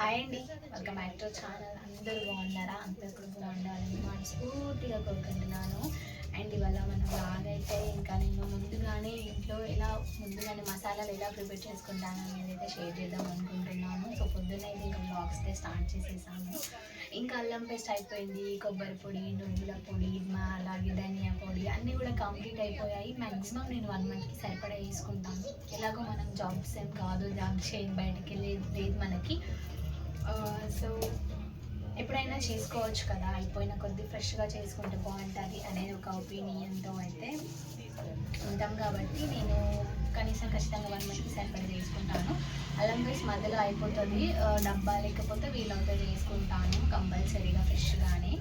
Hi అండి. Welcome back to channel అందరూ బాగున్నారా? అందరూ కూడా బాగుండాలని మనస్ఫూర్తిగా కోరుకుంటున్నాను. అండ్ ఇవాళ మన బ్లాగ్ అయితే ఇంకా నేను ముందుగానే ఇంట్లో ఎలా ముందుగానే మసాలాలు ఎలా ప్రిపేర్ చేసుకుంటాను అనేది అయితే షేర్ చేద్దాం అనుకుంటున్నాను. సో పొద్దున్న అయితే ఇంకా బ్లాగ్స్ అయితే స్టార్ట్ చేసేసాను. ఇంకా అల్లం పేస్ట్ అయిపోయింది కొబ్బరి పొడి నువ్వుల పొడి మా అలాగే ధనియా పొడి అన్నీ కూడా కంప్లీట్ అయిపోయాయి. మ్యాక్సిమం నేను వన్ మంత్కి సరిపడా వేసుకుంటాను. ఎలాగో మనం జాబ్స్ ఏం కాదు జాబ్ చేయండి బయటకి లేదు లేదు మనకి. సో ఎప్పుడైనా చేసుకోవచ్చు కదా? అయిపోయిన కొద్ది ఫ్రెష్గా చేసుకుంటే బాగుంటుంది అనేది ఒక ఒపీనియన్తో అయితే ఉంటాం కాబట్టి నేను కనీసం ఖచ్చితంగా వన్ మంత్కి సరిపడా చేసుకుంటాను. అల్లం మధ్యలో అయిపోతుంది. డబ్బా లేకపోతే వీలవుతుంది చేసుకుంటాను కంపల్సరీగా ఫ్రెష్గానే.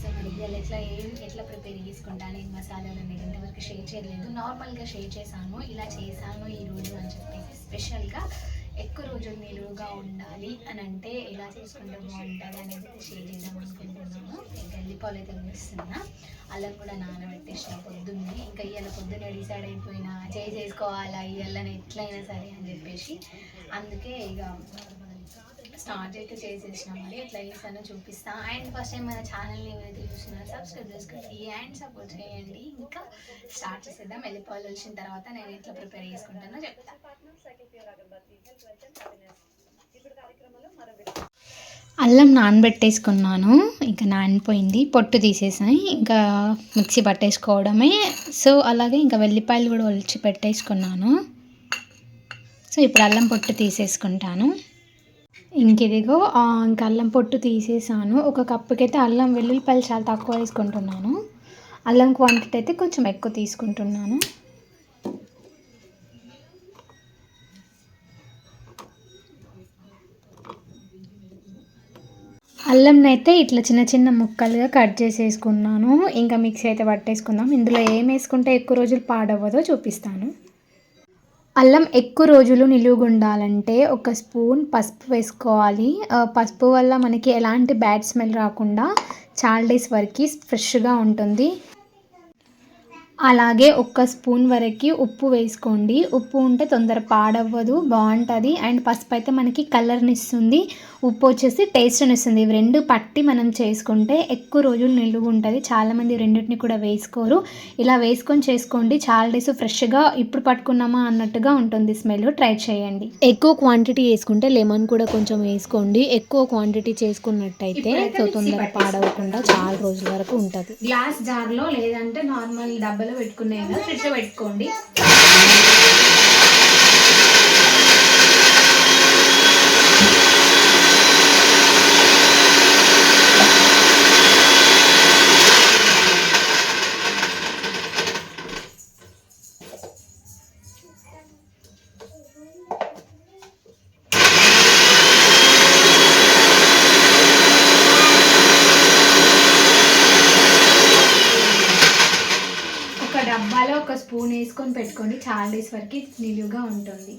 సో మరి ఇవాళ ఎట్లా ఏం ఎట్లా ప్రిపేర్ చేసుకుంటాను ఏం మసాలాలు అనేది ఇంతవరకు షేర్ చేయలేదు. నార్మల్గా షేర్ చేశాను. ఇలా చేశాను ఈ రోజు అని చెప్పి. స్పెషల్గా ఎక్కువ రోజులు నిలువుగా ఉండాలి అని అంటే ఎలా చేసుకుంటే బాగుంటుంది అనేది షేర్ చేద్దాం అనుకుంటున్నాను ఇంకా ఎల్లిపాలు అయితే వేస్తున్నా అల్లం కూడా నానబెట్టేసిన పొద్దున్నే. ఇంకా ఇవాళ పొద్దున్నే డిసైడ్ అయిపోయినా చేయి చేసుకోవాలా ఇవాళని ఎట్లయినా సరే అని చెప్పేసి. అందుకే ఇక స్టార్ట్ అయితే చేసేసిన మరి. ఎట్లా చేస్తానో చూపిస్తా. అండ్ ఫస్ట్ టైం మన ఛానల్ని ఏమైతే చూసినారో సబ్స్క్రైబ్ చేసుకోండి అండ్ సపోర్ట్ చేయండి. ఇంకా స్టార్ట్ చేసేద్దాం. వెళ్ళిపోవాలి వచ్చిన తర్వాత నేను ఎట్లా ప్రిపేర్ చేసుకుంటానో చెప్తాను అల్లం నానబెట్టేసుకున్నాను. ఇంకా నానిపోయింది. పొట్టు తీసేసాయి ఇంకా మిక్సీ పట్టేసుకోవడమే. సో అలాగే ఇంకా వెల్లిపాయలు కూడా ఒలిచి పెట్టేసుకున్నాను. సో ఇప్పుడు అల్లం పొట్టు తీసేసుకుంటాను. ఇంక ఇదిగో అల్లం పొట్టు తీసేసాను. ఒక కప్పుకైతే అల్లం వెల్లుల్లిపాయలు చాలా తక్కువ వేసుకుంటున్నాను. అల్లం క్వాంటిటీ అయితే కొంచెం ఎక్కువ తీసుకుంటున్నాను. అల్లంనైతే ఇట్లా చిన్న చిన్న ముక్కలుగా కట్ చేసేసుకున్నాను. ఇంకా మిక్సీ అయితే పట్టేసుకుందాం. ఇందులో ఏం వేసుకుంటే ఎక్కువ రోజులు పాడవ్వదో చూపిస్తాను. అల్లం ఎక్కువ రోజులు నిలువుగుండాలంటే ఒక స్పూన్ పసుపు వేసుకోవాలి. పసుపు వల్ల మనకి ఎలాంటి బ్యాడ్ స్మెల్ రాకుండా చాలా డేస్ వరకు ఫ్రెష్గా ఉంటుంది. అలాగే ఒక్క స్పూన్ వరకు ఉప్పు వేసుకోండి. ఉప్పు ఉంటే తొందర పాడవ్వదు బాగుంటుంది. అండ్ పసుపు అయితే మనకి కలర్ని ఇస్తుంది ఉప్పు వచ్చేసి టేస్ట్ని ఇస్తుంది ఇవి రెండు పట్టి మనం చేసుకుంటే ఎక్కువ రోజులు నిలువ ఉంటుంది. చాలామంది రెండింటిని కూడా వేసుకోరు. ఇలా వేసుకొని చేసుకోండి. చాలా డేస్ ఫ్రెష్గా ఇప్పుడు పట్టుకున్నామా అన్నట్టుగా ఉంటుంది స్మెల్ ట్రై చేయండి. ఎక్కువ క్వాంటిటీ వేసుకుంటే లెమన్ కూడా కొంచెం వేసుకోండి. ఎక్కువ క్వాంటిటీ చేసుకున్నట్టయితే సో తొందర. పాడవకుండా చాలా రోజుల వరకు ఉంటుంది. గ్లాస్ జార్లో లేదంటే నార్మల్ డబ్బాలో పెట్టుకునే ఫ్రిడ్జ్లో పెట్టుకోండి. ఒక డబ్బాలో ఒక స్పూన్ వేసుకొని పెట్టుకోండి. చాలా డేస్ వరకు నిలువుగా ఉంటుంది.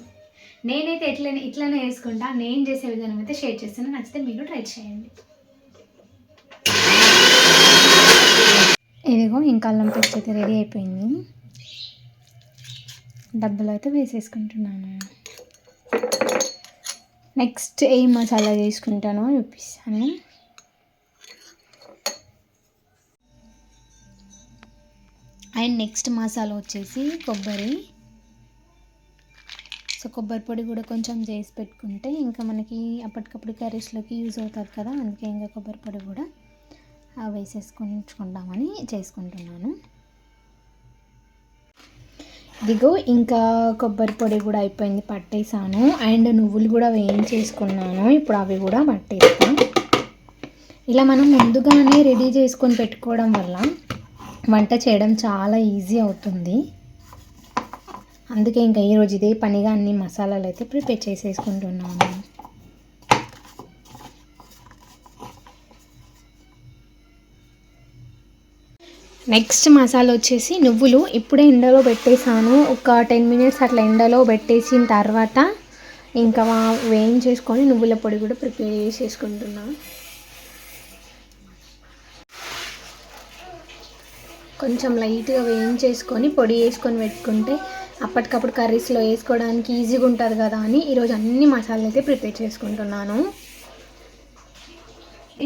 నేనైతే ఎట్లనే ఇట్లనే వేసుకుంటా. నేను చేసే విధానం అయితే షేర్ చేస్తాను. నచ్చితే మీరు ట్రై చేయండి. ఇదిగో ఇంకా అల్లం పేస్ట్ అయితే రెడీ అయిపోయింది. డబ్బులు అయితే వేసేసుకుంటున్నాను. నెక్స్ట్ ఏ మసాలా చేసుకుంటానో చూపిస్తాను. అండ్ నెక్స్ట్ మసాలా వచ్చేసి కొబ్బరి. సో కొబ్బరి పొడి కూడా కొంచెం చేసి పెట్టుకుంటే ఇంకా మనకి అప్పటికప్పుడు కర్రీస్లోకి యూజ్ అవుతుంది కదా అందుకే ఇంకా కొబ్బరి పొడి కూడా వేసేసుకుంటుకుంటామని చేసుకుంటున్నాను. ఇదిగో ఇంకా కొబ్బరి పొడి కూడా అయిపోయింది పట్టేసాను. అండ్ నువ్వులు కూడా వేయించేసుకున్నాను. ఇప్పుడు అవి కూడా పట్టేస్తాను. ఇలా మనం ముందుగానే రెడీ చేసుకొని పెట్టుకోవడం వల్ల వంట చేయడం చాలా ఈజీ అవుతుంది. అందుకే ఇంకా ఈరోజు ఇదే పనిగా అన్ని మసాలాలు అయితే ప్రిపేర్ చేసేసుకుంటున్నాను. నెక్స్ట్ మసాలా వచ్చేసి నువ్వులు. ఇప్పుడే ఎండలో పెట్టేసాను ఒక టెన్ మినిట్స్ అట్లా ఎండలో పెట్టేసిన తర్వాత ఇంకా వేయించేసుకొని నువ్వుల పొడి కూడా ప్రిపేర్ చేసేసుకుంటున్నాను కొంచెం లైట్గా వేయించేసుకొని పొడి వేసుకొని పెట్టుకుంటే అప్పటికప్పుడు కర్రీస్లో వేసుకోవడానికి ఈజీగా ఉంటుంది కదా అని ఈరోజు అన్ని మసాలాలు అయితే ప్రిపేర్ చేసుకుంటున్నాను.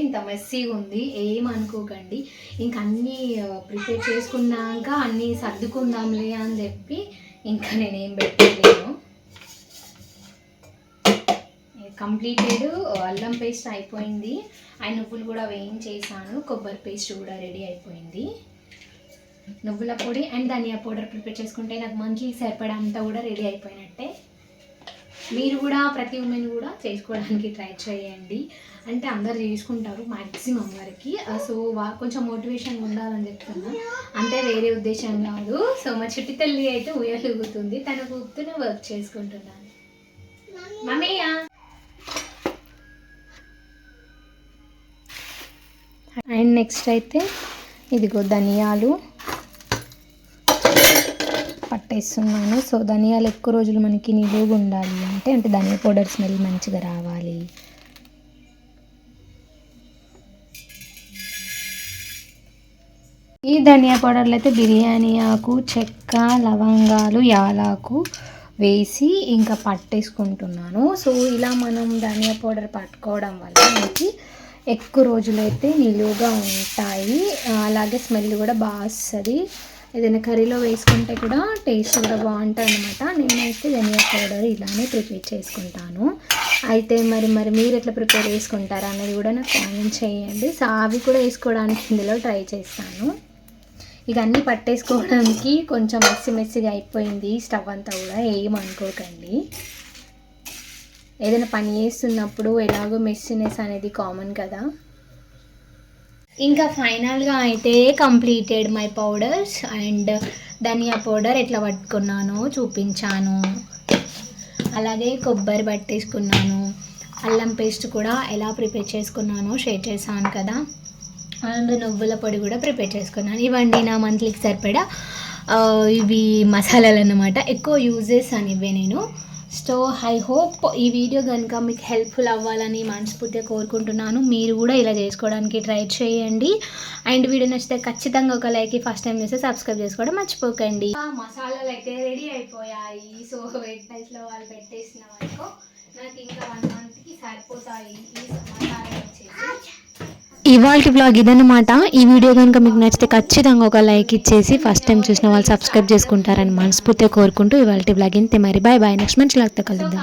ఇంత మెస్సీగా ఉంది ఏమనుకోకండి ఇంక అన్నీ ప్రిపేర్ చేసుకున్నాక అన్నీ సర్దుకుందాంలే అని చెప్పి ఇంకా నేనేం పెట్టలేను. కంప్లీటెడ్ అల్లం పేస్ట్ అయిపోయింది. ఆ నువ్వులు కూడా వేయించేసాను కొబ్బరి పేస్ట్ కూడా రెడీ అయిపోయింది. నువ్వుల పొడి అండ్ ధనియా పౌడర్ ప్రిపేర్ చేసుకుంటే నాకు మంచి సరిపడా అంతా కూడా రెడీ అయిపోయినట్టే. మీరు కూడా ప్రతి ఉమెన్ కూడా చేసుకోవడానికి ట్రై చేయండి. అంటే అందరు చేసుకుంటారు మ్యాక్సిమం వరకు. సో వా కొంచెం మోటివేషన్ ఉండాలని చెప్తున్నా. అంటే వేరే ఉద్దేశం కాదు. సో మా చిట్టి తల్లి అయితే ఉయలుగుతుంది తను కూతునే వర్క్ చేసుకుంటున్నాను. మమ్మీయా? అండ్ నెక్స్ట్ అయితే ఇదిగో ధనియాలు. పట్టేస్తున్నాను సో ధనియాలు ఎక్కువ రోజులు మనకి నిలువుగా ఉండాలి అంటే అంటే ధనియా పౌడర్ స్మెల్ మంచిగా రావాలి. ఈ ధనియా పౌడర్లు అయితే బిర్యానీ ఆకు చెక్క లవంగాలు యాలాకు వేసి ఇంకా పట్టేసుకుంటున్నాను. సో ఇలా మనం ధనియా పౌడర్ పట్టుకోవడం వల్ల మనకి ఎక్కువ రోజులైతే నిలువుగా ఉంటాయి. అలాగే స్మెల్ కూడా బాగా వస్తుంది. ఏదైనా కర్రీలో వేసుకుంటే కూడా టేస్ట్ కూడా బాగుంటుంది అనమాట నేనైతే ధనియా పౌడర్ ఇలానే ప్రిపేర్ చేసుకుంటాను. అయితే మరి మరి మీరు ఎట్లా ప్రిపేర్ చేసుకుంటారా అనేది కూడా నాకు కామెంట్ చేయండి. సో అవి కూడా వేసుకోవడానికి ఇందులో ట్రై చేస్తాను. ఇక అన్నీ పట్టేసుకోవడానికి కొంచెం మెస్సి మెస్సిగా అయిపోయింది. స్టవ్ అంతా కూడా ఏమనుకోకండి ఏదైనా పని చేస్తున్నప్పుడు ఎలాగో మెస్సినెస్ అనేది కామన్ కదా. ఇంకా ఫైనల్గా అయితే completed my powders and dhaniya powder ఎట్లా పట్టుకున్నానో చూపించాను. అలాగే కొబ్బరి పట్టేసుకున్నాను. అల్లం పేస్ట్ కూడా ఎలా ప్రిపేర్ చేసుకున్నానో షేర్ చేశాను కదా. అండ్ నువ్వుల పొడి కూడా ప్రిపేర్ చేసుకున్నాను. ఇవండి నా మంత్లీకి సరిపడా ఇవి మసాలాలు అన్నమాట. ఎక్కువ యూజెస్ అనివే నేను. సో ఐ హోప్ ఈ వీడియో కనుక మీకు హెల్ప్ఫుల్ అవ్వాలని మనస్ఫూర్తిగా కోరుకుంటున్నాను. మీరు కూడా ఇలా చేసుకోవడానికి ట్రై చేయండి. అండ్ వీడియో నచ్చితే ఖచ్చితంగా ఒక లైక్ ఫస్ట్ టైం చేస్తే సబ్స్క్రైబ్ చేసుకోవడం మర్చిపోకండి. మసాలాలు అయితే రెడీ అయిపోయాయి. సో వెయిట్ ప్రైస్లో వాళ్ళు పెట్టేసిన వరకు నాకు ఇంకా వన్ మంత్కి సరిపోతాయి ఈ మసాలా వచ్చేసి. ఇవాళ బ్లాగ్ ఇదన్నమాట. ఈ వీడియో కనుక మీకు నచ్చితే ఖచ్చితంగా ఒక లైక్ ఇచ్చేసి ఫస్ట్ టైం చూసిన వాళ్ళు సబ్స్క్రైబ్ చేసుకుంటారని మనస్ఫూర్తిగా కోరుకుంటూ ఇవాళ బ్లాగ్ ఇంతే మరి. బాయ్ బాయ్ నెక్స్ట్ మంచి లాగ్తో కలుద్దాం.